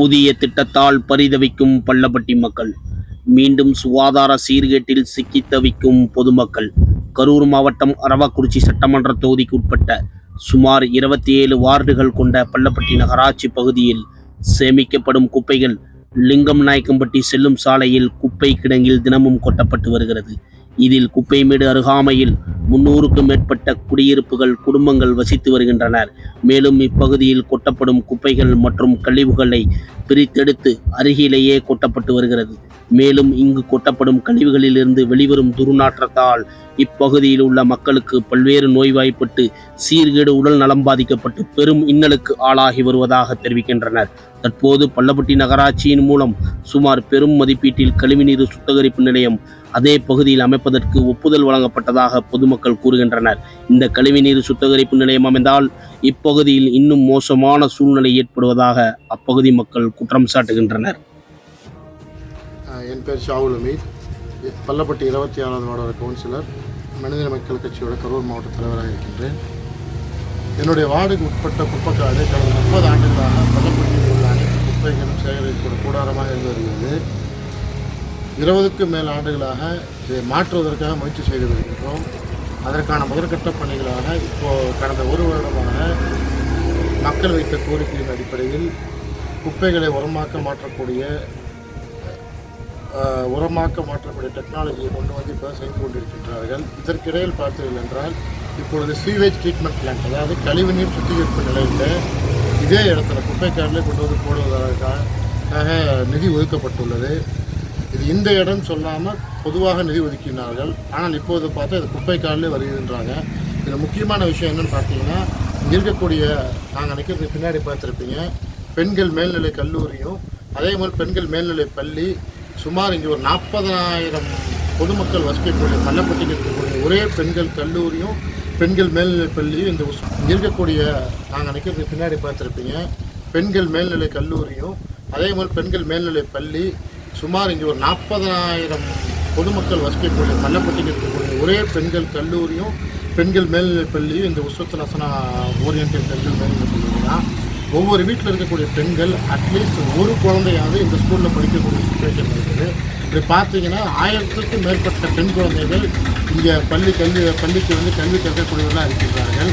புதிய திட்டத்தால் பரிதவிக்கும் பள்ளப்பட்டி மக்கள் மீண்டும் சுகாதார சீர்கேட்டில் சிக்கித் தவிக்கும் பொதுமக்கள் கரூர் மாவட்டம் அரவக்குறிச்சி சட்டமன்ற தொகுதிக்கு உட்பட்ட சுமார் இருபத்தி ஏழு வார்டுகள் கொண்ட பள்ளப்பட்டி நகராட்சி பகுதியில் சேமிக்கப்படும் குப்பைகள் லிங்கம் நாயக்கம்பட்டி செல்லும் சாலையில் குப்பை கிடங்கில் தினமும் கொட்டப்பட்டு வருகிறது. இதில் குப்பைமேடு அருகாமையில் முன்னூறுக்கும் மேற்பட்ட குடியிருப்புகள் குடும்பங்கள் வசித்து வருகின்றனர். மேலும் இப்பகுதியில் கொட்டப்படும் குப்பைகள் மற்றும் கழிவுகளை பிரித்தெடுத்து அருகிலேயே கொட்டப்பட்டு வருகிறது. மேலும் இங்கு கொட்டப்படும் கழிவுகளிலிருந்து வெளிவரும் துர்நாற்றத்தால் இப்பகுதியில் உள்ள மக்களுக்கு பல்வேறு நோய்வாய்ப்பட்டு சீர்கேடு உடல் நலம் பாதிக்கப்பட்டு பெரும் இன்னலுக்கு ஆளாகி வருவதாக தெரிவிக்கின்றனர். தற்போது பள்ளப்பட்டி நகராட்சியின் மூலம் சுமார் பெரும் மதிப்பீட்டில் கழிவுநீர் சுத்திகரிப்பு நிலையம் அதே பகுதியில் அமைப்பதற்கு ஒப்புதல் வழங்கப்பட்டதாக பொதுமக்கள் கூறுகின்றனர். இந்த கழிவுநீர் சுத்திகரிப்பு நிலையம் அமைந்தால் இப்பகுதியில் இன்னும் மோசமான சூழ்நிலை ஏற்படுவதாக அப்பகுதி மக்கள் குற்றம் சாட்டுகின்றனர். என் பேர் ஷாவுல் அமீர் இ- பள்ளப்பட்டி இருபத்தி ஆறாவது வார்டு கவுன்சிலர் மனிதநேய மக்கள் கட்சியோட கரூர் மாவட்ட தலைவராக இருக்கின்றேன். என்னுடைய வார்டுக்கு உட்பட்ட குப்பைக்காடு கடந்த முப்பது ஆண்டுகளாக பள்ளப்பட்டியில் உள்ள அனைத்து குப்பைகளும் சேகரிப்பு கூடாரமாக இருந்து வருகிறது இருபதுக்கும் மேல் ஆண்டுகளாக இதை மாற்றுவதற்காக முயற்சி செய்து வருகின்றோம் அதற்கான முதற்கட்ட பணிகளாக இப்போது கடந்த ஒரு வருடமாக மக்கள் வைத்த கோரிக்கையின் அடிப்படையில் குப்பைகளை உரமாக்க மாற்றக்கூடிய உரமாக்க மாற்றக்கூடிய டெக்னாலஜியை கொண்டு வந்து இப்போ செய்து கொண்டிருக்கின்றார்கள். இதற்கிடையில் பார்த்தீர்கள் என்றால் இப்பொழுது சீவேஜ் ட்ரீட்மெண்ட் பிளான்ட் அதாவது கழிவுநீர் சுத்திகரிப்பு நிலையத்தில் இதே இடத்துல குப்பைக்காரில் கொண்டு வந்து போடுவதற்காக நிதி ஒதுக்கப்பட்டுள்ளது. இது இந்த இடம் சொல்லாமல் பொதுவாக நிதி ஒதுக்கினார்கள். ஆனால் இப்போது பார்த்தா இது குப்பைக்காலே வருகின்றாங்க. இதில் முக்கியமான விஷயம் என்னன்னு பார்த்தீங்கன்னா இங்கே இருக்கக்கூடிய நாங்கள் நிற்கிறது பின்னாடி பார்த்துருப்பீங்க பெண்கள் மேல்நிலை கல்லூரியும் அதே மாதிரி பெண்கள் மேல்நிலை பள்ளி சுமார் இங்கே ஒரு நாற்பதாயிரம் பொதுமக்கள் வசிக்கக்கூடிய பள்ளப்பட்டியில் இருக்கக்கூடிய ஒரே பெண்கள் கல்லூரியும் பெண்கள் மேல்நிலை பள்ளியும் இந்த இங்கே இருக்கக்கூடிய நாங்கள் நிற்கிறது பின்னாடி பார்த்துருப்பீங்க பெண்கள் மேல்நிலை கல்லூரியும் அதே மாதிரி பெண்கள் மேல்நிலை பள்ளி சுமார் இங்கே ஒரு நாற்பதாயிரம் பொதுமக்கள் வசிக்கக்கூடிய பள்ளப்பட்டியில் இருக்கக்கூடிய ஒரே பெண்கள் கல்லூரியும் பெண்கள் மேல்நிலைப் பள்ளியும் இந்த உஸ்வத் நசனா ஓரியன்டல் பெண்கள் மேல்நிலைப் பள்ளி தான் ஒவ்வொரு வீட்டில் இருக்கக்கூடிய பெண்கள் அட்லீஸ்ட் ஒரு குழந்தையாவது இந்த ஸ்கூலில் படிக்கக்கூடிய சுச்சுவேஷன் இருக்குது. இப்படி பார்த்தீங்கன்னா ஆயிரத்துக்கும் மேற்பட்ட பெண் குழந்தைகள் இங்கே பள்ளி கல்வி பள்ளிக்கு வந்து கல்வி கற்கக்கூடியவர்களாக இருக்கின்றார்கள்.